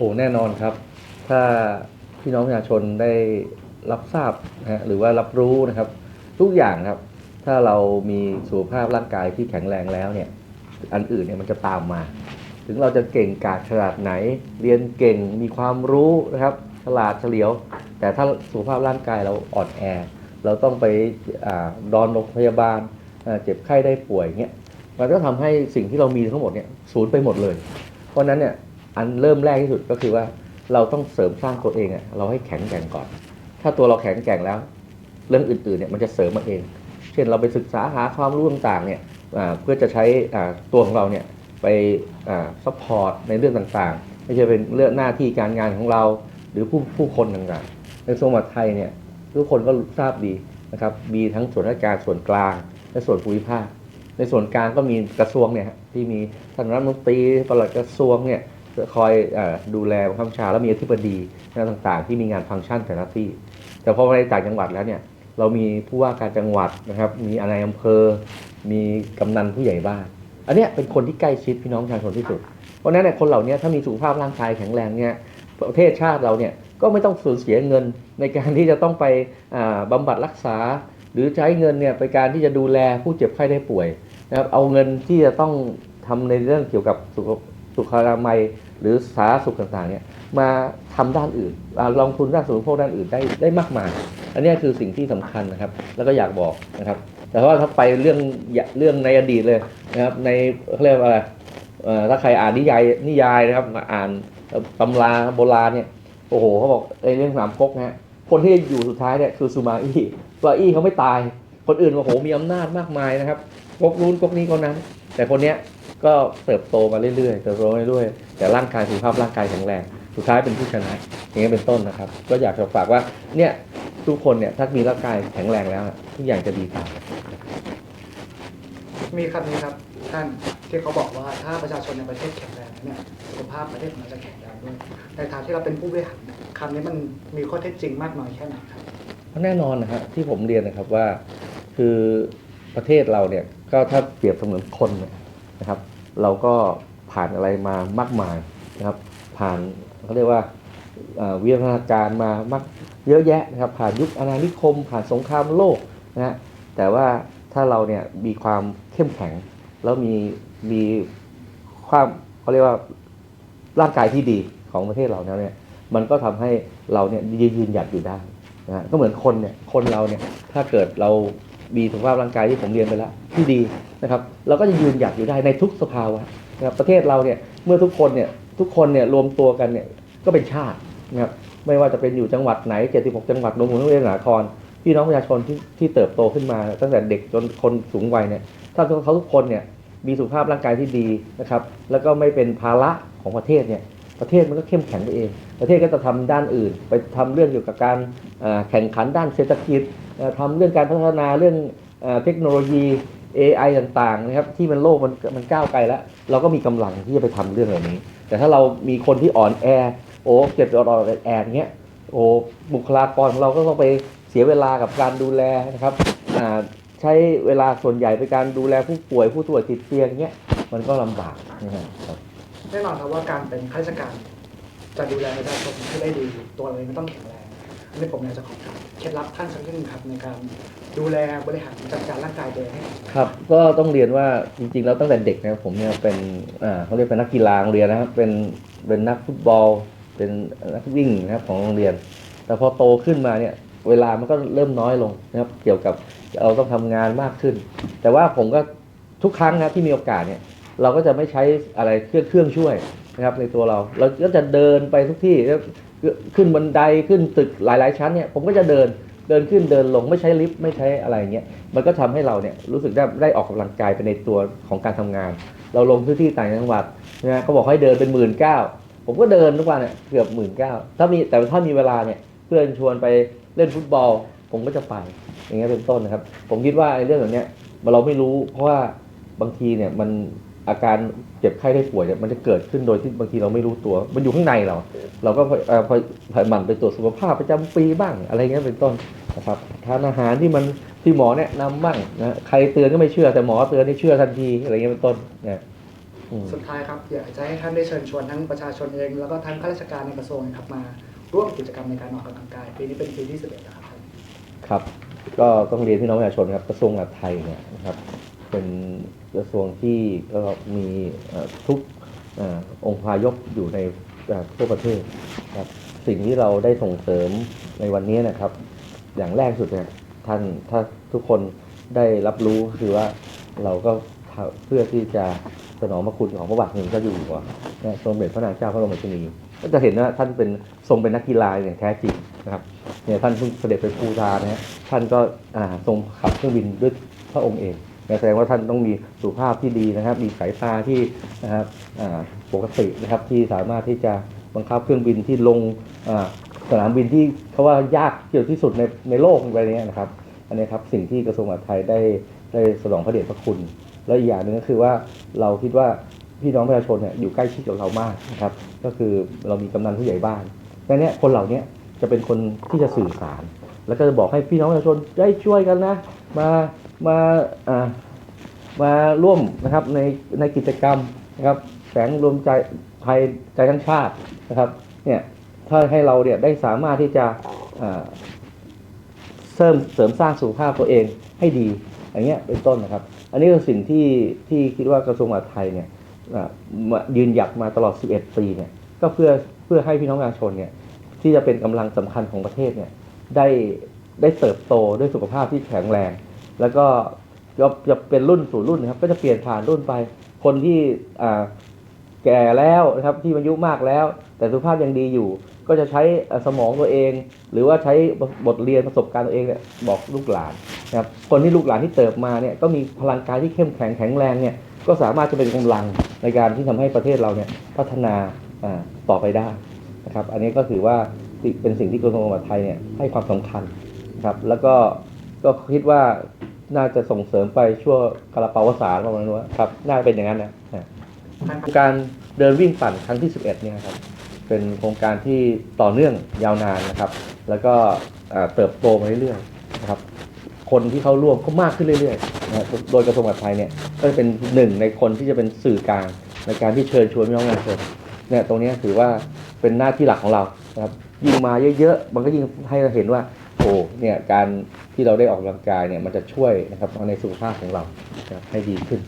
อ้แน่นอนครับ ถ้าพี่น้องประชาชนได้รับทราบนะฮะหรือว่ารับรู้นะครับ ทุกอย่างครับ ถ้าเรามีสุขภาพร่างกายที่แข็งแรงแล้วเนี่ย อันอื่นเนี่ยมันจะตามมา ถึงเราจะเก่งกาจขนาดไหน เรียนเก่งมีความรู้นะครับฉลาดเฉลียว แต่ถ้าสุขภาพร่างกายเราอ่อนแอ เราต้องไปอดอนโรงพยาบาลเจ็บไข้ได้ป่วยเงี้ยมันก็ทำให้สิ่งที่เรามีทั้งหมดเนี่ยสูญไปหมดเลย เพราะนั้นเนี่ย อันเริ่มแรกที่สุดก็คือว่าเราต้องเสริมสร้างตัวเองอะเราให้แข็งแกร่งก่อน ถ้าตัวเราแข็งแกร่งแล้ว เรื่องอื่นๆเนี่ยมันจะเสริมมาเอง เช่นเราไปศึกษาหาความรู้ต่างๆเนี่ยเพื่อจะใช้ตัวของเราเนี่ยไปซัพพอร์ตในเรื่องต่างๆ ไม่ใช่เป็นเรื่องหน้าที่การงานของเราหรือผู้ผู้คนต่างๆ ในสมวัติไทยเนี่ยทุกคนก็ทราบดีนะครับมีทั้งส่วนราชการส่วนกลาง และส่วนภูมิภาค ในส่วนกลางก็มีกระทรวงเนี่ยที่มีท่านรัฐมนตรีปลัดกระทรวงเนี่ย คอยอดูแลบังคับบัญชาแล้วมีอธิบดีต่างๆ ที่มีงานฟังก์ชันแต่ละที่ แต่พอไปในต่างจังหวัดแล้วเนี่ยเรามีผู้ว่าการจังหวัดนะครับ มีอนายอำเภอ มีกำนันผู้ใหญ่บ้าน อันนี้เป็นคนที่ใกล้ชิดพี่น้องประชาชนที่สุด เพราะนั้นเนี่ยคนเหล่านี้ถ้ามีสุขภาพร่างกายแข็งแรงเนี่ยประเทศชาติเราเนี่ยก็ไม่ต้องสูญเสียเงินในการที่จะต้องไปอ่าบำบัดรักษา หรือใช้เงินเนี่ยไปการที่จะดูแลผู้เจ็บไข้ได้ป่วยนะครับเอาเงินที่จะต้องทำในเรื่องเกี่ยวกับสุขสุขอนามัย หรือสาธารณสุขต่างๆเนี่ยมาทำด้านอื่นลองทุนด้านสุขภาพด้านอื่นได้ได้มากมาย อันนี้คือสิ่งที่สำคัญนะครับ แล้วก็อยากบอกนะครับ แต่ว่าถ้าไปเรื่องเรื่องในอดีตเลยนะครับในเขาเรียกว่าอะไรถ้าใครอ่านนิยายนิยายนะครับมาอ่านตำราโบราณเนี่ยโอ้โหเขาบอกในเรื่องสามก๊กนะฮะคนที่อยู่สุดท้ายเนี่ยคือซูมาอี้ซูมาอี้เขาไม่ตาย คนอื่นโอ้โหมีอำนาจมากมายนะครับก๊กนู้นก๊กนี้ก๊กนั้น แต่คนเนี้ย ก็เติบโตมาเรื่อยๆเติบโตมาเรื่อยๆแต่ร่างกายสุขภาพร่างกายแข็งแรงสุดท้ายเป็นผู้ชนะอย่างนี้ยเป็นต้นนะครับ ก็อยากจะฝากว่าเนี่ยทุกคนเนี่ยถ้ามีร่างกายแข็งแรงแล้วทุกอย่างจะดีตามมีคำนี้ครับท่านที่เขาบอกว่าถ้าประชาชนในประเทศแข็งแรงเนี่ยสุขภาพประเทศของเราจะแข็งแรงด้วยในทางที่เราเป็นผู้บริหารเนี่ยคำนี้มันมีข้อเท็จจริงมากน้อยแค่ไหนครับเพราะแน่นอนนะครับที่ผมเรียนนะครับว่าคือประเทศเราเนี่ยก็ถ้าเปรียบเสมือนคนเนี่ย นะครับ เราก็ผ่านอะไรมามากมายนะครับ ผ่านเขาเรียกว่าวิวัฒนาการมามากเยอะแยะนะครับ ผ่านยุคอาณานิคม ผ่านสงครามโลกนะฮะแต่ว่าถ้าเราเนี่ยมีความเข้มแข็ง แล้วมีมีความเขาเรียกว่าร่างกายที่ดีของประเทศเราเนี่ยมันก็ทำให้เราเนี่ยยืนยืนหยัดอยู่ได้นะฮะก็เหมือนคนเนี่ยคนเราเนี่ยถ้าเกิดเรา มีสุขภาพร่างกายที่ผมเรียนไปแล้วที่ดีนะครับเราก็จะยืนหยัดอยู่ได้ในทุกสภาวะนะครับประเทศเราเนี่ยเมื่อทุกคนเนี่ยทุกคนเนี่ยรวมตัวกันเนี่ยก็เป็นชาตินะครับไม่ว่าจะเป็นอยู่จังหวัดไหน 76 จังหวัดรวมถึงกรุงเทพมหาครพี่น้องประชาชนที่ที่เติบโตขึ้นมา ตั้งแต่เด็กจนคนสูงวัยเนี่ยถ้าเขาทุกคนเนี่ยมีสุขภาพร่างกายที่ดีนะครับแล้วก็ไม่เป็นภาระของประเทศเนี่ยประเทศมันก็เข้มแข็งไปเอง ประเทศก็จะทำด้านอื่น ไปทำเรื่องเกี่ยวกับการแข่งขันด้านเศรษฐกิจ ทำเรื่องการพัฒนาเรื่องเทคโนโลยี AI ต่างๆนะครับที่มันโลกมันมันก้าวไกลแล้ว เราก็มีกำลังที่จะไปทำเรื่องเหล่านี้ แต่ถ้าเรามีคนที่อ่อนแอโอ้เจ็บอ่อนแอเงี้ยโอ้บุคลากรของเราก็ต้องไปเสียเวลากับการดูแลนะครับใช้เวลาส่วนใหญ่ไปการดูแลผู้ป่วยผู้ป่วยติดเตียงเงี้ยมันก็ลำบากนะครับแน่นอนครับว่าการเป็นข้าราชการจะดูแลประชาชนให้ได้ดีตัวเราเองก็ต้องแข็งแรง อันนี้ผมอยากจะขอถามเคล็ดลับท่านสักนิดนึงครับในการดูแลบริหารจัดการร่างกายตัวเองให้ครับ ก็ต้องเรียนว่าจริงๆแล้วตั้งแต่เด็กนะครับผมเนี่ยเป็นอ่าเขาเรียกเป็นนักกีฬาโรงเรียนนะครับเป็นเป็นนักฟุตบอล เป็นนักวิ่งนะครับของโรงเรียน แต่พอโตขึ้นมาเนี่ยเวลามันก็เริ่มน้อยลงนะครับเกี่ยวกับเราต้องทำงานมากขึ้น แต่ว่าผมก็ทุกครั้งนะที่มีโอกาสเนี่ยเราก็จะไม่ใช้อะไรเครื่องเครื่องช่วยนะครับในตัวเรา เราก็จะเดินไปทุกที่แล้ว ขึ้นบันไดขึ้นตึกหลาย ๆ ชั้นเนี่ยผมก็จะเดินเดินขึ้นเดินลงไม่ใช้ลิฟต์ไม่ใช้อะไรเงี้ยมันก็ทำให้เราเนี่ยรู้สึกได้ได้ออกกำลังกายไปในตัวของการทำงาน เราลงพื้นที่ต่างจังหวัดนะเขาบอกให้เดินเป็นหมื่นเก้าผมก็เดินทุกวันเนี่ยเกือบหมื่นเก้าถ้ามีแต่ถ้ามีเวลาเนี่ยเพื่อนชวนไปเล่นฟุตบอล ผมก็จะไป อย่างเงี้ยเป็นต้นนะครับ ผมคิดว่าไอ้เรื่องแบบเนี้ยเราไม่รู้เพราะว่าบางทีเนี่ยมัน อาการเจ็บไข้ได้ป่วยเนี่ยมันจะเกิดขึ้นโดยที่บางทีเราไม่รู้ตัว มันอยู่ข้างในเรา เราก็เอ่อพอพอหมั่นไปตรวจสุขภาพประจำปีบ้างอะไรเงี้ยเป็นต้นนะครับทานอาหารที่มันที่หมอแนะนำบ้างนะใครเตือนก็ไม่เชื่อแต่หมอเตือนนี่เชื่อทันทีอะไรเงี้ยเป็นต้นนะอืมสุดท้ายครับอยากจะให้ท่านได้เชิญชวนทั้งประชาชนเอง แล้วก็ทั้งข้าราชการในกระทรวงนะครับมาร่วมกิจกรรมในการออกกำลังกายปีนี้เป็นปีที่11แล้วครับท่านครับ ก็ต้องเรียนพี่น้องประชาชนครับกระทรวงมหาดไทยเนี่ยนะครับ เป็นกระทรวงที่ก็มีทุกอองค์พายกอยู่ในทั่วประเทศครับสิ่งที่เราได้ส่งเสริมในวันนี้นะครับ อย่างแรกสุดเนี่ยท่านถ้าทุกคนได้รับรู้คือว่าเราก็เพื่อที่จะสนองพระคุณของพระบาทสมเด็จพระเจ้าอยู่หัวนะสมเด็จพระนางเจ้าพระบรมราชินีก็จะเห็นว่าท่านเป็นทรงเป็นนักกีฬาอย่างแท้จริงนะครับเนี่ยท่านเพิ่งเสด็จไปภูฏานนะฮะท่านก็ทรงขับเครื่องบินด้วยพระองค์เอง แสดงว่าท่านต้องมีสุขภาพที่ดีนะครับ มีสายตาที่นะครับปกตินะครับที่สามารถที่จะบังคับเครื่องบินที่ลงสนามบินที่เขาว่ายากเกี่ยวที่สุดในในโลกใบนี้นะครับ อันนี้ครับสิ่งที่กระทรวงมหาดไทยได้ได้สนองพระเดชพระคุณ แล้วอีกอย่างหนึ่งก็คือว่าเราคิดว่าพี่น้องประชาชนเนี่ยอยู่ใกล้ชิดกับเรามากนะครับ ก็คือเรามีกำนันผู้ใหญ่บ้านดังนี้คนเหล่านี้จะเป็นคนที่จะสื่อสาร แล้วก็จะบอกให้พี่น้องประชาชนได้ช่วยกันนะ มา มาอ่ามาร่วมนะครับในในกิจกรรมนะครับแสงรวมใจไทยใจทั้งชาตินะครับเนี่ยถ้าให้เราเนี่ยได้สามารถที่จะอ่าเสริมเสริมสร้างสุขภาพตัวเองให้ดีอย่างเงี้ยเป็นต้นนะครับ อันนี้คือสิ่งที่ที่คิดว่ากระทรวงมหาดไทยเนี่ยยืนหยัดมาตลอด 11 ปีเนี่ยก็เพื่อเพื่อให้พี่น้องประชาชนเนี่ยที่จะเป็นกำลังสำคัญของประเทศเนี่ยได้ได้เติบโตด้วยสุขภาพที่แข็งแรง แล้วก็จะจะเป็นรุ่นสู่รุ่นนะครับ ก็จะเปลี่ยนผ่านรุ่นไป คนที่อ่าแก่แล้วนะครับที่อายุมากแล้ว แต่สุขภาพยังดีอยู่ ก็จะใช้สมองตัวเอง หรือว่าใช้บทเรียนประสบการณ์ตัวเองเนี่ยบอกลูกหลานนะครับคนที่ลูกหลานที่เติบมาเนี่ยก็มีพลังกายที่เข้มแข็งแข็งแรงเนี่ยก็สามารถจะเป็นกำลังในการที่ทำให้ประเทศเราเนี่ยพัฒนาอ่าต่อไปได้นะครับ อันนี้ก็ถือว่าเป็นสิ่งที่กระทรวงมหาดไทยเนี่ยให้ความสำคัญนะครับแล้วก็ก็คิดว่า น่าจะส่งเสริมไปชั่วกระเป๋าวสารประมาณนั้นว่าครับ น่าจะเป็นอย่างนั้นนะโครงการเดินวิ่งปั่นครั้งที่ 11เนี่ยครับ เป็นโครงการที่ต่อเนื่องยาวนานนะครับ แล้วก็เติบโตมาเรื่อยๆนะครับ คนที่เข้าร่วมก็มากขึ้นเรื่อยๆนะโดยกระทรวงมหาดไทยเนี่ย ก็จะเป็นหนึ่งในคนที่จะเป็นสื่อกลางในการที่เชิญชวนพี่น้องประชาชนเนี่ยตรงนี้ถือว่าเป็นหน้าที่หลักของเรานะครับ ยิ่งมาเยอะๆ มันก็ยิ่งให้เราเห็นว่า โอ้เนี่ยการที่เราได้ออกกำลังกายเนี่ยมันจะช่วยนะครับในสุขภาพของเราให้ดีขึ้น